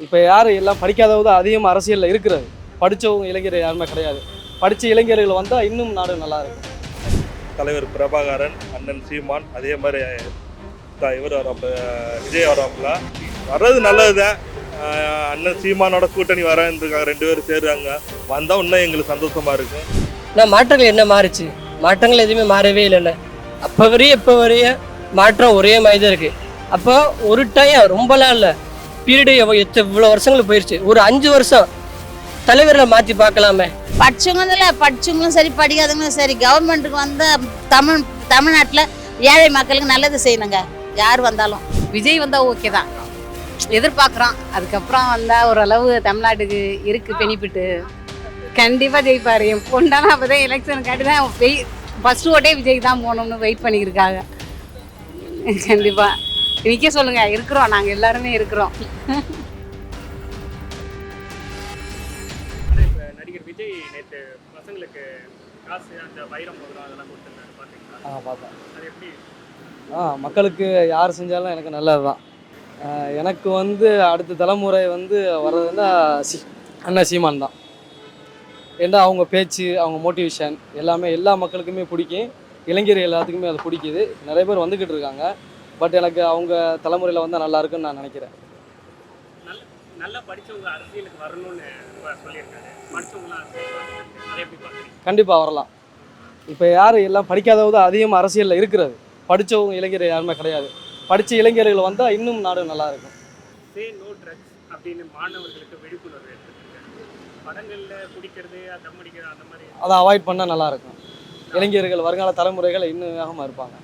இப்போ யார் எல்லாம் படிக்காதவங்க தான் அதிகமாக அரசியலில் இருக்கிறது. படித்தவங்க இளைஞர் யாருமே கிடையாது. படித்த இளைஞர்கள் வந்தால் இன்னும் நாடு நல்லா இருக்கும். தலைவர் பிரபாகரன் அண்ணன் சீமான் அதே மாதிரி த- இவர் வராப்புல விஜய் வராப்புல. வர்றது நல்லது தான் அண்ணன் சீமானோட கூட்டணி வரேன்ருக்காங்க ரெண்டு பேரும் சேர்றாங்க. வந்தால் இன்னும் எங்களுக்கு சந்தோஷமா இருக்கும். நான் மாற்றங்கள் என்ன மாறுச்சு? மாற்றங்கள் எதுவுமே மாறவே இல்லைல்ல அப்போ வரையும் இப்போ வரைய மாற்றம் ஒரே மாதிரி தான் இருக்குது அப்போ ஒரு டைம் ரொம்பலாம் இல்லை பீரியடு இவ்வளோ வருஷங்கள் போயிடுச்சு ஒரு அஞ்சு வருஷம் தலைவர்களை மாற்றி பார்க்கலாமே. படிச்சவங்களும் படிச்சவங்களும் சரி படிக்காதவங்களும் சரி கவர்மெண்ட்டுக்கு வந்து தமிழ் தமிழ்நாட்டில் ஏழை மக்களுக்கு நல்லது செய்யணுங்க. யார் வந்தாலும். விஜய் வந்தால் ஓகே தான். எதிர்பார்க்குறோம் அதுக்கப்புறம் வந்தால் ஓரளவு தமிழ்நாட்டுக்கு இருக்கு பெனிஃபிட்டு கண்டிப்பாக ஜெயிப்பார். என் பொண்டானா அப்போ தான் எலெக்ஷனுக்காட்டி தான் வெய் ஃபஸ்ட்டு ஓட்டே விஜய்க்கு தான் போகணும்னு வெயிட் பண்ணியிருக்காங்க கண்டிப்பாக நிற்க சொல்லுங்கள் இருக்கிறோம் நாங்கள் எல்லாருமே இருக்கிறோம். நடிகர் விஜய் நேற்று பசங்களுக்கு காசு அந்த வைரம் மோதிரம் அதெல்லாம் கொடுத்துருந்தாரு பார்த்தீங்களா ஆ பார்த்தேன் அது எப்படி? ஆ மக்களுக்கு யார் செஞ்சாலும் எனக்கு நல்லது தான். எனக்கு வந்து அடுத்த தலைமுறை வந்து வர்றதுன்னா சி அண்ணா சீமான் தான். ஏன்னா அவங்க பேச்சு அவங்க மோட்டிவேஷன் எல்லாமே எல்லா மக்களுக்குமே பிடிக்கும். இளைஞர் எல்லாத்துக்குமே அது பிடிக்குது. நிறைய பேர் வந்துக்கிட்டு இருக்காங்க. பட் எனக்கு அவங்க தலைமுறையில் வந்தால் நல்லா இருக்குன்னு நான் நினைக்கிறேன். நல்ல நல்லா படிச்சவங்க அரசியலுக்கு வரணும்னு சொல்லியிருக்காரு. கண்டிப்பாக வரலாம். இப்போ யார் எல்லாம் படிக்காதவங்க அதிகமாக அரசியலில் இருக்கிறது. படித்தவங்க இளைஞர் யாருமே கிடையாது. படித்த இளைஞர்கள் வந்தால் இன்னும் நாடு நல்லா இருக்கும். சே நோ ட்ரக்ஸ் அப்படின்னு மாணவர்களுக்கு விழிப்புணர்வு எடுத்துருக்காரு படங்களில் குடிக்கிறது தம் அடிக்கிறது அந்த மாதிரி அதை அவாய்ட் பண்ணால் நல்லா இருக்கும். இளைஞர்கள் வருங்கால தலைமுறைகள் இன்னும் வேகமாக இருப்பாங்க.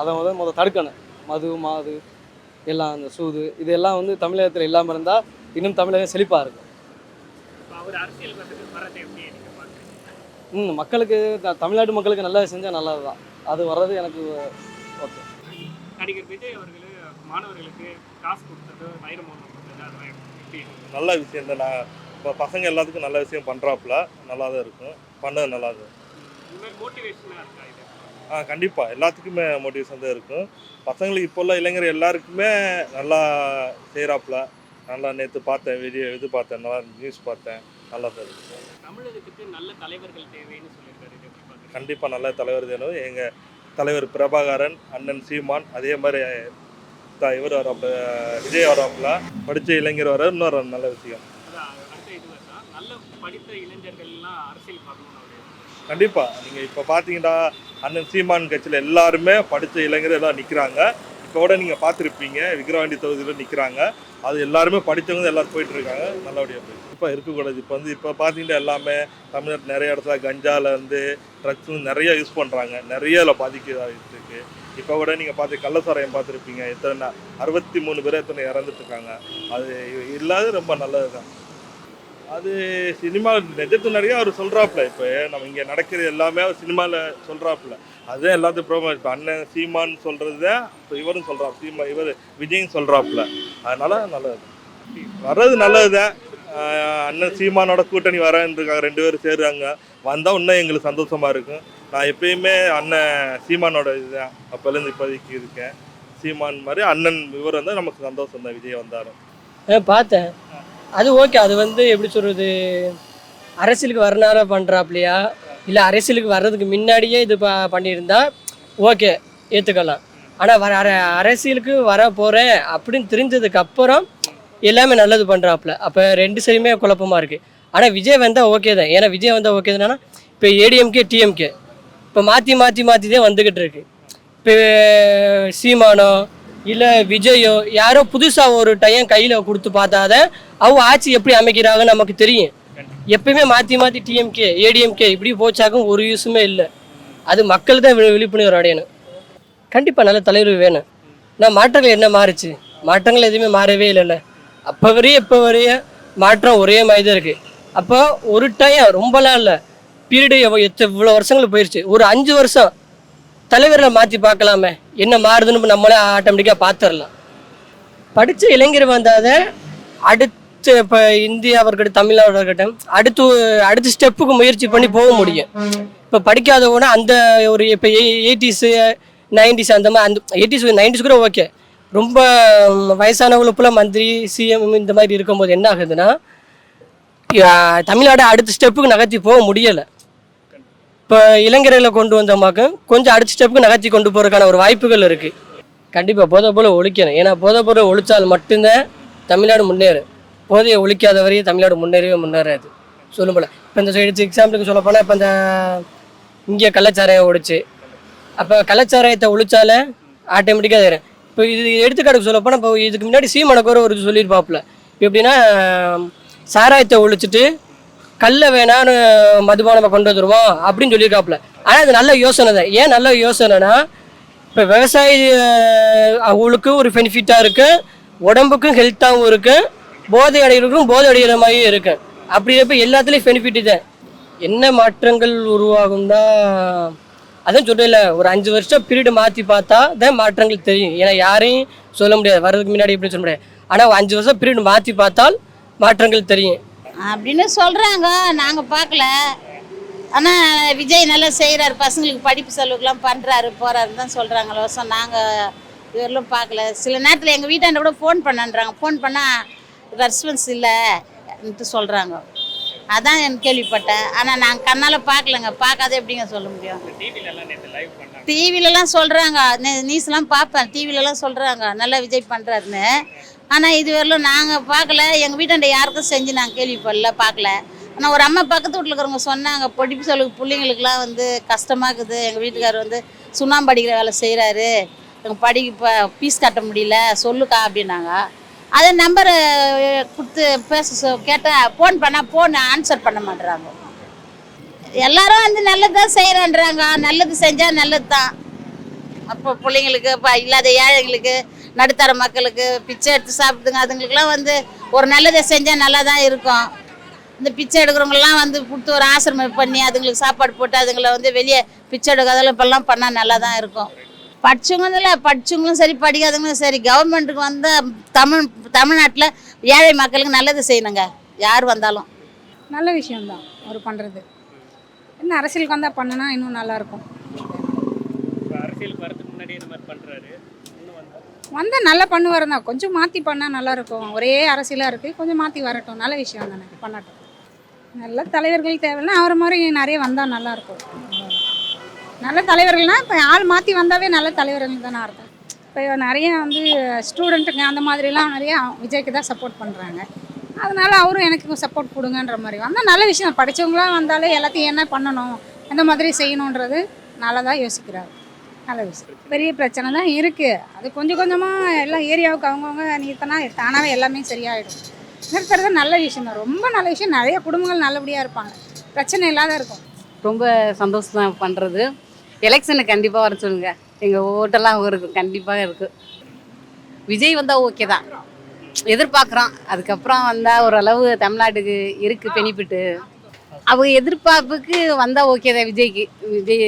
அதை வந்து முதல் தடுக்கணும். மது மாது எல்லாம் அந்த சூது இதெல்லாம் வந்து தமிழகத்தில் இல்லாமல் இருந்தால் இன்னும் தமிழகம் செழிப்பாக இருக்கும். ம் மக்களுக்கு தமிழ்நாட்டு மக்களுக்கு நல்லது செஞ்சால் நல்லது தான் அது வர்றது எனக்கு ஓகே. நடிகர் விஜய் அவர்கள் மாணவர்களுக்கு காசு கொடுத்தது வைரம் நல்ல விஷயம் தான். நான் இப்போ பசங்க எல்லாத்துக்கும் நல்ல விஷயம் பண்ணுறாப்புல நல்லா தான் இருக்கும். பண்ணது நல்லா தான் இந்த மாதிரி மோட்டிவேஷனாக இருக்கா இது ஆ கண்டிப்பாக எல்லாத்துக்குமே மோட்டிவேஷன் தான் இருக்கும். பசங்களுக்கு இப்போ உள்ள இளைஞர் எல்லாருக்குமே நல்லா செய்கிறாப்புல நல்லா நேற்று பார்த்தேன் வீடியோ இது பார்த்தேன் நல்லா நியூஸ் பார்த்தேன் நல்லா தான் இருக்கும் தமிழகத்துக்கு நல்ல தலைவர்கள் தேவைன்னு சொல்லியிருக்காரு. கண்டிப்பாக நல்ல தலைவர் வேணும் எங்கள் தலைவர் பிரபாகரன் அண்ணன் சீமான் அதே மாதிரி த- இவர் வராப்புல விஜய் வராப்புல படித்த இளைஞர் வர இன்னொரு நல்ல விஷயம். நல்ல படித்த இளைஞர்கள்லாம் அரசியல் பார்க்கணும் கண்டிப்பாக நீங்கள் இப்போ பார்த்தீங்கன்னா அண்ணன் சீமான் கட்சியில் எல்லாருமே படித்த இளைஞர் எல்லாம் நிற்கிறாங்க இப்போ கூட நீங்கள் பார்த்துருப்பீங்க விக்கிரவாண்டி தொகுதியில் நிற்கிறாங்க அது எல்லாருமே படித்தவங்க எல்லோரும் போயிட்டு இருக்காங்க. நல்லபடியாக போயிட்டு இப்போ இருக்கக்கூடாது இப்போ வந்து இப்போ பார்த்தீங்கன்னா எல்லாமே தமிழ்நாட்டு நிறைய இடத்துல கஞ்சால இருந்து ட்ரக்ஸ் நிறைய யூஸ் பண்ணுறாங்க நிறைய அதில் பாதிக்கிறதாகிட்டு இப்போ கூட நீங்கள் பார்த்து கள்ளசாராயம் பார்த்துருப்பீங்க. எத்தனை அறுபத்தி மூணு பேர் எத்தனை இறந்துட்டுருக்காங்க அது இல்லாத ரொம்ப நல்லது தான் அது சினிமா நிஜத்து நிறைய அவர் சொல்கிறாப்புல இப்போ நம்ம இங்கே நடக்கிறது எல்லாமே அவர் சினிமாவில் சொல்கிறாப்புல அதுதான் எல்லாத்தையும் ப்ரோமோ இப்போ அண்ணன் சீமான் சொல்கிறது தான் இப்போ இவரும் சொல்கிறா சீமா இவர் விஜயும் சொல்கிறாப்புல அதனால நல்லது. வர்றது நல்லது தான் அண்ணன் சீமானோட கூட்டணி வரேன்ருக்காங்க ரெண்டு பேரும் சேர்றாங்க. வந்தால் இன்னும் எங்களுக்கு சந்தோஷமாக இருக்கும். நான் எப்பயுமே அண்ணன் சீமானோட இதுதான். அப்போலேருந்து இப்போதைக்கு இருக்கேன். சீமான் மாதிரி அண்ணன் இவர் வந்தால் நமக்கு சந்தோஷம் தான் விஜய் வந்தாலும். பார்த்தேன். அது ஓகே அது வந்து எப்படி சொல்கிறது அரசியலுக்கு வரனால பண்ணுறாப்லையா இல்லை அரசியலுக்கு வர்றதுக்கு முன்னாடியே இது ப பண்ணியிருந்தா ஓகே ஏற்றுக்கலாம் ஆனால் வர அர அரசியலுக்கு வர போகிறேன் அப்படின்னு தெரிஞ்சதுக்கு அப்புறம் எல்லாமே நல்லது பண்ணுறாப்புல அப்போ ரெண்டு சைடுமே குழப்பமாக இருக்குது ஆனால் விஜய் வந்தால் ஓகே தான். ஏன்னா விஜய் வந்தால் ஓகே தானே? இப்போ ஏடிஎம்கே டிஎம்கே இப்போ மாற்றி மாற்றி மாற்றி தான் வந்துக்கிட்டு இருக்கு. இப்போ சீமானோ இல்லை விஜயோ யாரோ புதுசாக ஒரு டைம் கையில் கொடுத்து பார்த்தாதான் அவங்க ஆட்சி எப்படி அமைக்கிறாங்கன்னு நமக்கு தெரியும். எப்பயுமே மாற்றி மாற்றி டிஎம்கே ஏடிஎம்கே இப்படி போச்சாக்கும் ஒரு யூஸுமே இல்லை. அது மக்கள் தான் விழிப்புணர்வு அடையணும். கண்டிப்பாக நல்ல தலைவர் வேணும். நான் மாற்றங்கள் என்ன மாறுச்சு? மாற்றங்கள் எதுவுமே மாறவே இல்லைல்ல. அப்போ வரையும் இப்போ வரையும் மாற்றம் ஒரே மாதிரி தான் இருக்குது அப்போ ஒரு டைம் ரொம்பலாம் இல்லை. பீரியடு எத்த இவ்வளோ வருஷங்கள் போயிடுச்சு ஒரு அஞ்சு வருஷம் தலைவரில் மாற்றி பார்க்கலாமே. என்ன மாறுதுன்னு நம்மளே ஆட்டோமேட்டிக்காக பார்த்துடலாம் படித்த இளைஞர் வந்தால் அடுத்து இப்போ இந்தியாவாக இருக்கட்டும் தமிழ்நாடு இருக்கட்டும் அடுத்து அடுத்த ஸ்டெப்புக்கு முயற்சி பண்ணி போக முடியும். இப்போ படிக்காதவனா அந்த ஒரு இப்போ எயிட்டிஸு நைன்டிஸ் அந்த மாதிரி அந்த எயிட்டிஸ் நைன்டிஸ் கூட ஓகே ரொம்ப வயசானவங்களுக்குள்ள மந்திரி சிஎம் இந்த மாதிரி இருக்கும்போது என்ன ஆகுதுன்னா தமிழ்நாடு அடுத்த ஸ்டெப்புக்கு நகர்த்தி போக முடியலை. இப்போ இளைஞர்களை கொண்டு வந்தோமாக்க கொஞ்சம் அடுத்த ஸ்டெப்புக்கு நகர்த்தி கொண்டு போகிறதுக்கான ஒரு வாய்ப்புகள் இருக்குது கண்டிப்பாக போதை போல ஒழிக்கணும். ஏன்னா போதை போல ஒழிச்சால் மட்டும்தான் தமிழ்நாடு முன்னேறும். போதையை ஒழிக்காத வரையும் தமிழ்நாடு முன்னேறவே முன்னேறாது. சொல்லும் போல. இப்போ இந்த சைடு எக்ஸாம்பிளுக்கு சொல்ல போனால் இப்போ இந்த இங்கே கள்ளச்சாராயம் ஒழிச்சு அப்போ கள்ளச்சாராயத்தை ஒழிச்சாலே ஆட்டோமேட்டிக்காக தரும் இப்போ இது எடுத்துக்காட்டுக்கு சொல்ல போனால் இப்போ இதுக்கு முன்னாடி சீமனக்கோர ஒரு சொல்லியிருப்பாப்புல. எப்படின்னா சாராயத்தை ஒழிச்சிட்டு கல்ல வேணான்னு மதுபானம் கொண்டு வந்துருவோம் அப்படின்னு சொல்லியிருக்காப்புல. ஆனால் அது நல்ல யோசனை தான். ஏன் நல்ல யோசனைனா இப்போ விவசாயி அவங்களுக்கும் அவங்களுக்கு ஒரு பெனிஃபிட்டாக இருக்குது உடம்புக்கும் ஹெல்த்தாகவும் இருக்குது போதை அடைகிறவங்களுக்கும் போதை அடைகிற மாதிரியும் இருக்குது அப்படி இருப்ப எல்லாத்துலேயும் பெனிஃபிட் தான் என்ன மாற்றங்கள் உருவாகும் தான் அதான் சொல்றேன்ல ஒரு அஞ்சு வருஷம் பீரியடு மாற்றி பார்த்தா தான் மாற்றங்கள் தெரியும். ஏன்னா யாரையும் சொல்ல முடியாது. வர்றதுக்கு முன்னாடி எப்படி சொல்ல முடியாது. ஆனால் அஞ்சு வருஷம் பீரியட் மாற்றி பார்த்தால் மாற்றங்கள் தெரியும். அப்படின்னு சொல்கிறாங்க நாங்கள் பார்க்கல. ஆனால் விஜய் நல்லா செய்கிறாரு பசங்களுக்கு படிப்பு செலவுக்குலாம் பண்ணுறாரு போகிறாருன்னு தான் சொல்கிறாங்க வருஷம் நாங்கள் இதுவரையிலும் பார்க்கல. சில நேரத்தில் எங்கள் வீட்டாண்ட கூட ஃபோன் பண்ணன்றாங்க. ஃபோன் பண்ணால் ரெஸ்பான்ஸ் இல்லைன்ட்டு சொல்கிறாங்க அதான் எனக்கு கேள்விப்பட்டேன். ஆனால் நாங்கள் கண்ணால் பார்க்கலங்க. பார்க்காத எப்படிங்க சொல்ல முடியும்? டிவிலலாம் சொல்கிறாங்க நியூஸ்லாம் பார்ப்பேன். டிவிலலாம் சொல்கிறாங்க நல்லா விஜய் பண்ணுறாருன்னு ஆனால் இதுவரையிலும் நாங்கள் பார்க்கல. எங்கள் வீட்டாண்ட யாருக்கும் செஞ்சு நாங்கள் கேள்விப்படல பார்க்கல. ஆனால் ஒரு அம்மா பக்கத்து வீட்டில் இருக்கிறவங்க சொன்னாங்க பொடிப்பு சொல்லுக்கு பிள்ளைங்களுக்குலாம் வந்து கஷ்டமாக இருக்குது எங்கள் வீட்டுக்காரர் வந்து சுண்ணாம்பு அடிக்கிற வேலை செய்கிறாரு எங்கள் படிக்க இப்போ ஃபீஸ் கட்ட முடியல. சொல்லுக்கா அப்படின்னாங்க. அதை நம்பரை கொடுத்து பேச சொ- கேட்டால் ஃபோன் பண்ணால் ஃபோன் ஆன்சர் பண்ண மாட்டுறாங்க எல்லாரும் வந்து நல்லது தான் செய்கிறேன்றாங்க நல்லது செஞ்சால் நல்லது தான் அப்போ பிள்ளைங்களுக்கு இப்போ இல்லாத ஏழைங்களுக்கு நடுத்தர மக்களுக்கு பிச்சை எடுத்து சாப்பிடுதுங்க. அதுங்களுக்குலாம் வந்து ஒரு நல்லதை செஞ்சால் நல்லா தான் இருக்கும். இந்த பிச்சை எடுக்கிறவங்கலாம் வந்து கொடுத்து ஒரு ஆசிரமம் பண்ணி அதுங்களுக்கு சாப்பாடு போட்டு அதுங்களை வந்து வெளியே பிச்சை எடுக்காதெல்லாம் இப்போல்லாம் பண்ணால் நல்லா தான் இருக்கும். படிச்சவங்களும் இல்லை படிச்சவங்களும் சரி படிக்காதவங்களும் சரி கவர்மெண்ட்டுக்கு வந்து தமிழ் தமிழ்நாட்டில் ஏழை மக்களுக்கு நல்லது செய்யணுங்க. யார் வந்தாலும். நல்ல விஷயம்தான் ஒரு பண்ணுறது இன்னும் அரசியலுக்கு வந்தால் பண்ணுனா இன்னும் நல்லாயிருக்கும். அரசியலுக்கு வரதுக்கு இந்த மாதிரி வந்தால் நல்லா பண்ணுவார் தான். கொஞ்சம் மாற்றி பண்ணால் நல்லாயிருக்கும் ஒரே அரசியலாக இருக்குது கொஞ்சம் மாற்றி வரட்டும். நல்ல விஷயம் தானே. பண்ணட்டும். நல்ல தலைவர்கள் தேவைன்னா அவர் மாதிரி நிறைய வந்தால் நல்லாயிருக்கும் நல்ல தலைவர்கள்னால் இப்போ ஆள் மாற்றி வந்தாவே நல்ல தலைவர்கள் தானே அர்த்தம். இப்போ நிறைய வந்து ஸ்டூடெண்ட்டுங்க அந்த மாதிரிலாம் நிறைய விஜய்க்கு தான் சப்போர்ட் பண்ணுறாங்க அதனால அவரும் எனக்கு சப்போர்ட் கொடுங்கன்ற மாதிரி. வந்தால் நல்ல விஷயம் படித்தவங்களாம் வந்தாலே எல்லாத்தையும் என்ன பண்ணணும்? எந்த மாதிரி செய்யணுன்றது நல்லதாக யோசிக்கிறார். நல்ல விஷயம். பெரிய பிரச்சனை தான் இருக்குது அது கொஞ்சம் கொஞ்சமாக எல்லாம் ஏரியாவுக்கு அவங்கவுங்க நிறுத்தினா தானாகவே எல்லாமே சரியாயிடும். நிறுத்துறது நல்ல விஷயம் தான். ரொம்ப நல்ல விஷயம். நிறைய குடும்பங்கள் நல்லபடியாக இருப்பாங்க. பிரச்சனை இல்லாத இருக்கும். ரொம்ப சந்தோஷம் தான் பண்ணுறது எலெக்ஷனுக்கு கண்டிப்பாக வர சொல்லுங்க. எங்கள் ஓட்டெல்லாம் இருக்கும் கண்டிப்பாக இருக்குது விஜய் வந்தால் ஓகே தான். எதிர்பார்க்குறோம் அதுக்கப்புறம் வந்தால் ஓரளவு தமிழ்நாட்டுக்கு இருக்குது பெனிஃபிட்டு. அவங்க எதிர்பார்ப்புக்கு வந்தால் ஓகே தான் விஜய்க்கு. விஜய்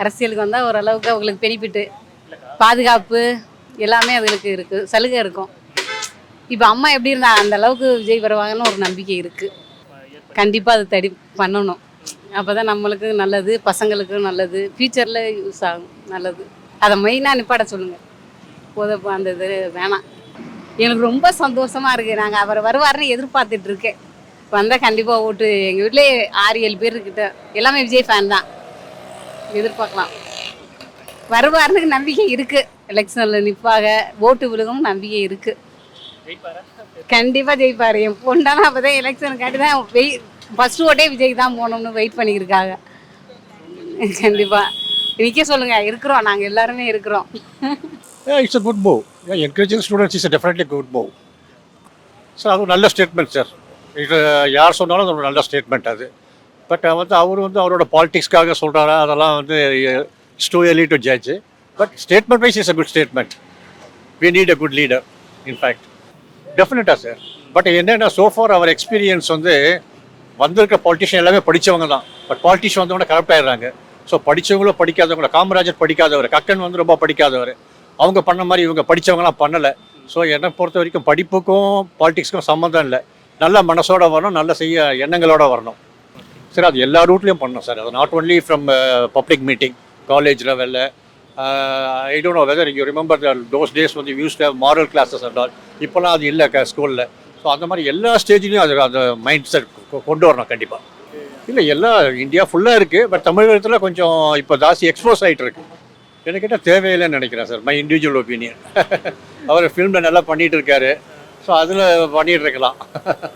அரசியலுக்கு வந்தால் ஓரளவுக்கு அவங்களுக்கு பெனிஃபிட்டு பாதுகாப்பு எல்லாமே அவங்களுக்கு இருக்குது சலுகை இருக்கும். இப்போ அம்மா எப்படி இருந்தா அந்த அளவுக்கு விஜய் வருவாங்கன்னு ஒரு நம்பிக்கை இருக்குது கண்டிப்பாக அது தடி பண்ணணும். அப்போ தான் நம்மளுக்கு நல்லது பசங்களுக்கும் நல்லது ஃப்யூச்சரில் யூஸ் ஆகும் நல்லது. அதை மெயினாக நிப்பாட சொல்லுங்கள் போத அந்த இது வேணாம். எனக்கு ரொம்ப சந்தோஷமாக இருக்குது நாங்கள் அவர் வருவார்னு எதிர்பார்த்துட்ருக்கேன் வந்தால் கண்டிப்பாக ஓட்டு. எங்கள் வீட்டிலே ஆறு ஏழு பேர் இருக்கிட்ட எல்லாமே விஜய் ஃபேன் தான். எதிர்பார்க்கலாம். வருவாருன்னு நம்பிக்கை இருக்குது எலெக்ஷனில் நிற்பாக ஓட்டு விழுகும் நம்பிக்கை இருக்குது ஜெயிப்பாரா கண்டிப்பாக ஜெயிப்பார். என் பொண்டானா அப்போ தான் எலெக்ஷனுக்காட்டி தான் வெய் ஃபஸ்ட்டு ஓட்டே விஜய்க்கு தான் போகணும்னு வெயிட் பண்ணியிருக்காங்க. கண்டிப்பாக நிற்க சொல்லுங்கள் இருக்கிறோம். நாங்கள் எல்லாருமே இருக்கிறோம். Yeah, it's a good move. Yeah, encouraging students is a definitely good move. So அது ஒரு நல்ல ஸ்டேட்மெண்ட் சார் இது யார் சொன்னாலும் அது ஒரு நல்ல ஸ்டேட்மெண்ட் அது. பட் uh, வந்து அவர் வந்து அவரோட பாலிடிக்ஸ்க்காக சொல்கிறாரா அதெல்லாம் வந்து it's too early to judge but statement wise is a good statement we need a good leader in fact டெஃபினட்டாக சார் பட் என்னென்னா சோஃபார் அவர் எக்ஸ்பீரியன்ஸ் வந்து வந்திருக்க பாலிட்டிஷியன் எல்லாமே படித்தவங்க தான். பட் பாலிட்டிஷியன் வந்தவங்க கரெக்ட் ஆயிடுறாங்க. ஸோ படித்தவங்களும் படிக்காதவங்கள காமராஜர் படிக்காதவர் கக்கன் வந்து ரொம்ப படிக்காதவர். அவங்க பண்ண மாதிரி இவங்க படித்தவங்களாம் பண்ணலை. ஸோ என்னை பொறுத்த வரைக்கும் படிப்புக்கும் பாலிட்டிக்ஸ்க்கும் சம்மந்தம் இல்லை. நல்ல மனசோட வரணும் நல்ல செய்ய எண்ணங்களோட வரணும். சார் அது எல்லா ரூட்லேயும் பண்ணணும் சார். அது not only from public meeting college லெவலில் I don't know whether you remember those days வந்து use to moral classes and all இப்போலாம் அது இல்லை ஸ்கூலில் ஸோ அந்த மாதிரி எல்லா ஸ்டேஜ்லேயும் அது அந்த மைண்ட் செட் கொண்டு வரணும் கண்டிப்பாக இல்லை எல்லா இந்தியா ஃபுல்லாக இருக்குது பட் தமிழகத்தில் கொஞ்சம் இப்போ ஜாஸ்தி எக்ஸ்போஸ் ஆகிட்டு இருக்கு எனக்கு கேட்டால் தேவையில்லைன்னு நினைக்கிறேன் சார் மை இண்டிவிஜுவல் ஒப்பீனியன் அவர் ஃபிலிமில் நல்லா பண்ணிகிட்டு இருக்காரு. ஸோ அதில் பண்ணிகிட்டு இருக்கலாம்.